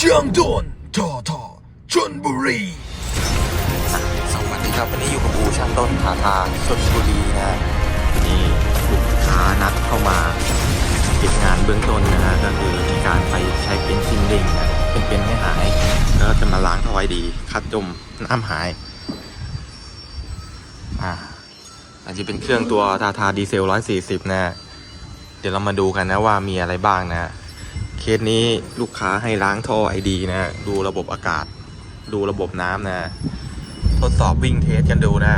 เชียงดนทอทอชนบุรี สวัสดีครับวันนี้อยู่กับอูช่างต้นทาทาชนบุรีนะนี่ลูกค้านัดเข้ามาติดงานเบื้องต้นนะฮะก็คือมีการไปใช้เป็นซินลิงนะเป็นเป็นไม่หาย แล้วจะมาล้างทวายดีคัดจมน้ำหายอ่าอันนี้เป็นเครื่องตัวทาทาดีเซล 140 นะ เดี๋ยวเรามาดูกันนะว่ามีอะไรบ้างนะ เคสนี้ลูกค้าให้ล้างท่อไอดีนะ ดูระบบอากาศ ดูระบบน้ำนะ ทดสอบวิ่งเทสกันดูนะ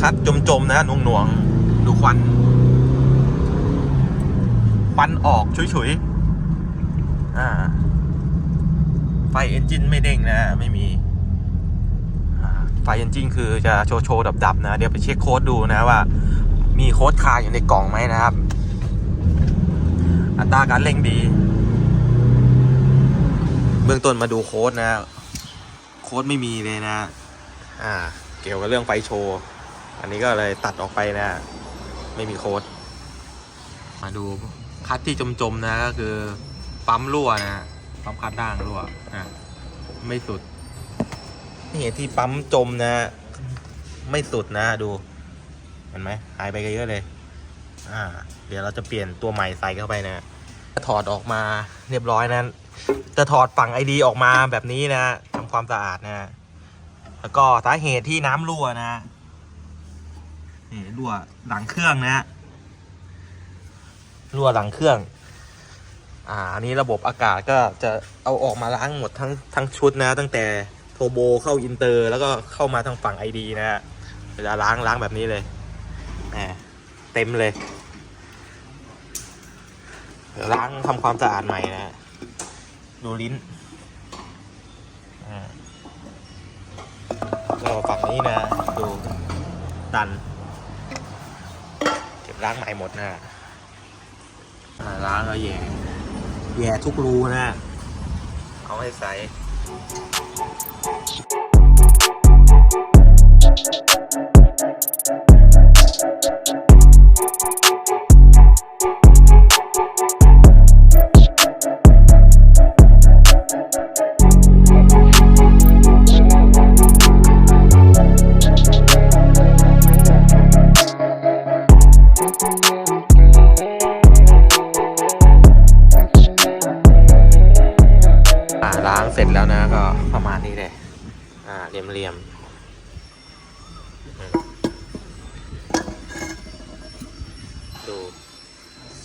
คัดจมๆนะหน่วงๆ ดูควัน ควันออกฉุยๆ อ่า ไฟเอนจินไม่เด้งนะ ไม่มี ไฟเอนจินคือจะโชว์โชว์ดับๆนะ เดี๋ยวไปเช็คโค้ดดูนะว่า มีโค้ดคาอยู่ในกล่องไหมนะครับ อัตราการเร่งดี เบื้องต้นมาดูโค้ดนะ โค้ดไม่มีเลยนะ อ่า เกี่ยวกับเรื่องไฟโชว์ อันนี้ก็เลยตัดออกไปนะ ไม่มีโค้ด มาดูคัดที่จมๆนะก็คือปั๊มรั่วนะปั๊มคัดด่างรั่วนะไม่สุด นี่ที่ปั๊มจมนะ ไม่สุดนะดู เห็นไหมหายไปเยอะเลย อ่า เดี๋ยวเราจะเปลี่ยนตัวใหม่ใส่เข้าไปนะถอดออกมาเรียบร้อยนั้นจะถอดฝั่งไอดีออกมาแบบนี้นะทำความสะอาดนะแล้วก็สาเหตุที่น้ำรั่วนะนี่รั่วหลังเครื่องนะรั่วหลังเครื่อง อ่าอันนี้ระบบอากาศก็จะเอาออกมาล้างหมดทั้งทั้งชุดนะ ตั้งแต่โทโบเข้าอินเตอร์ แล้วก็เข้ามาทางฝั่งไอดีนะเวลาล้างล้างแบบนี้เลย เต็มเลยล้างทำความสะอาดใหม่นะดูลิ้นอ่าก็ฝั่งนี้นะ ดูดัน เก็บล้างใหม่หมดนะล้างแล้วแย่แย่ทุกรูนะ เอาให้ใส อ่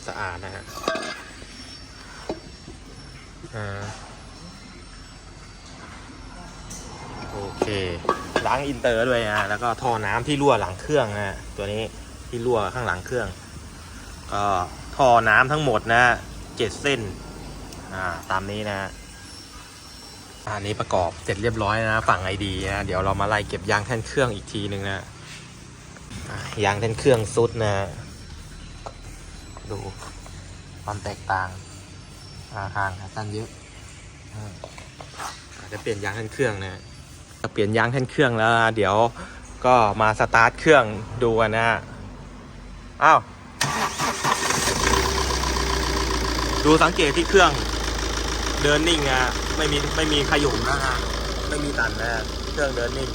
สะอาดนะฮะอ่าโอเคล้างอินเตอร์ด้วยนะแล้วก็ท่อน้ำที่รั่วหลังเครื่องนะตัวนี้ที่รั่วข้างหลังเครื่องก็ท่อน้ำทั้งหมดนะเจ็ดเส้นอ่าตามนี้นะอันนี้ประกอบเสร็จเรียบร้อยนะ ฝั่งไอดีนะเดี๋ยวเรามาไล่เก็บยางแท่นเครื่องอีกทีหนึ่งนะอะยางแท่นเครื่องซุดนะ ดูความแตกต่างอ่าห่างกันสั้นเยอะอาจจะเปลี่ยนยางแท่นเครื่องนะจะเปลี่ยนยางแท่นเครื่องแล้วนะเดี๋ยวก็มาสตาร์ทเครื่องดูกันนะอ้าวดูสังเกตที่เครื่องเดินนิ่งอะไม่มีไม่มีขยุ่มนะฮะไม่มีตันนะเครื่องเดินนิ่ง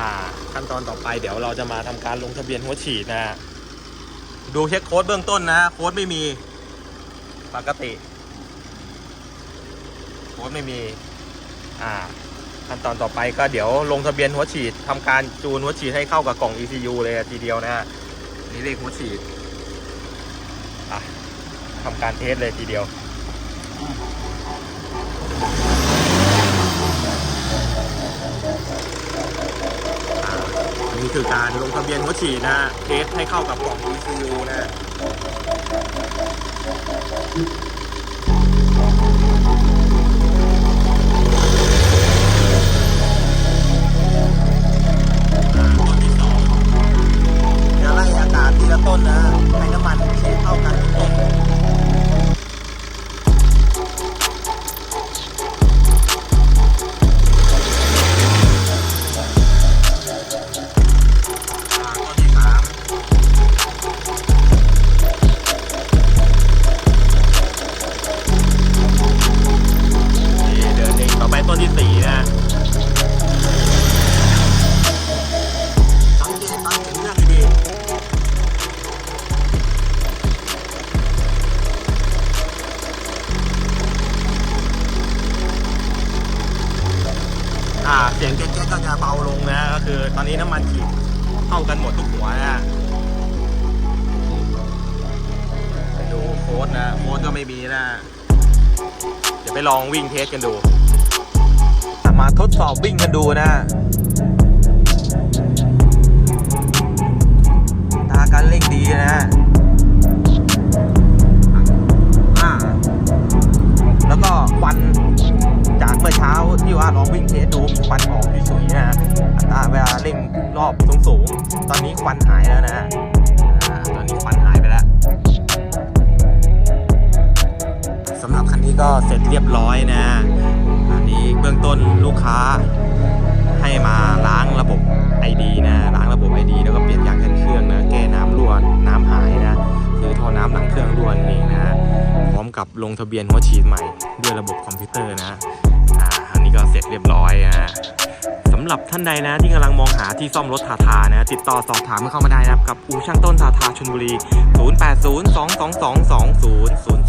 อ่า ขั้นตอนต่อไปเดี๋ยวเราจะมาทำการลงทะเบียนหัวฉีดนะฮะ ดูเช็คโค้ดเบื้องต้นนะโค้ดไม่มี ปกติ โค้ดไม่มี อ่าขั้นตอนต่อไปก็เดี๋ยวลงทะเบียนหัวฉีดทำการจูนหัวฉีดให้เข้ากับกล่อง ECU เลยทีเดียวนะฮะนี่เลขหัวฉีดอะทำการเทสเลยทีเดียว อ่า นี่คือการลงทะเบียนหัวฉีดนะฮะเทสให้เข้ากับกล่อง ECU นะ ก็จะเบาลงนะ ก็คือ ตอนนี้น้ำมันขีดเท่ากันหมดทุกหัวนะไปดูโค้ดนะโค้ดก็ไม่มีนะ เดี๋ยวไปลองวิ่งเทสกันดู มาทดสอบวิ่งกันดูนะ รอบสูงๆ ตอนนี้ควันหายแล้วนะตอนนี้ควันหายไปแล้วสำหรับคันนี้ก็เสร็จเรียบร้อยนะอันนี้เบื้องต้นลูกค้าให้มาล้างระบบ ID นะล้างระบบ ID แล้วก็เปลี่ยนยางแคนเครื่องนะแก้น้ำรั่วน้ำหายนะคือท่อน้ำหลังเครื่องรั่วนั่นเองนะพร้อมกับลงทะเบียนหัวฉีดใหม่ด้วยระบบคอมพิวเตอร์นะอ่าอันนี้ก็เสร็จเรียบร้อยนะ หรับท่านใดนะ ที่กำลังมองหาที่ซ่อมรถทาทานะติดต่อสอบถามเข้ามาได้นะครับกับอู่ช่างต้นทาทาชลบุรี 0802222000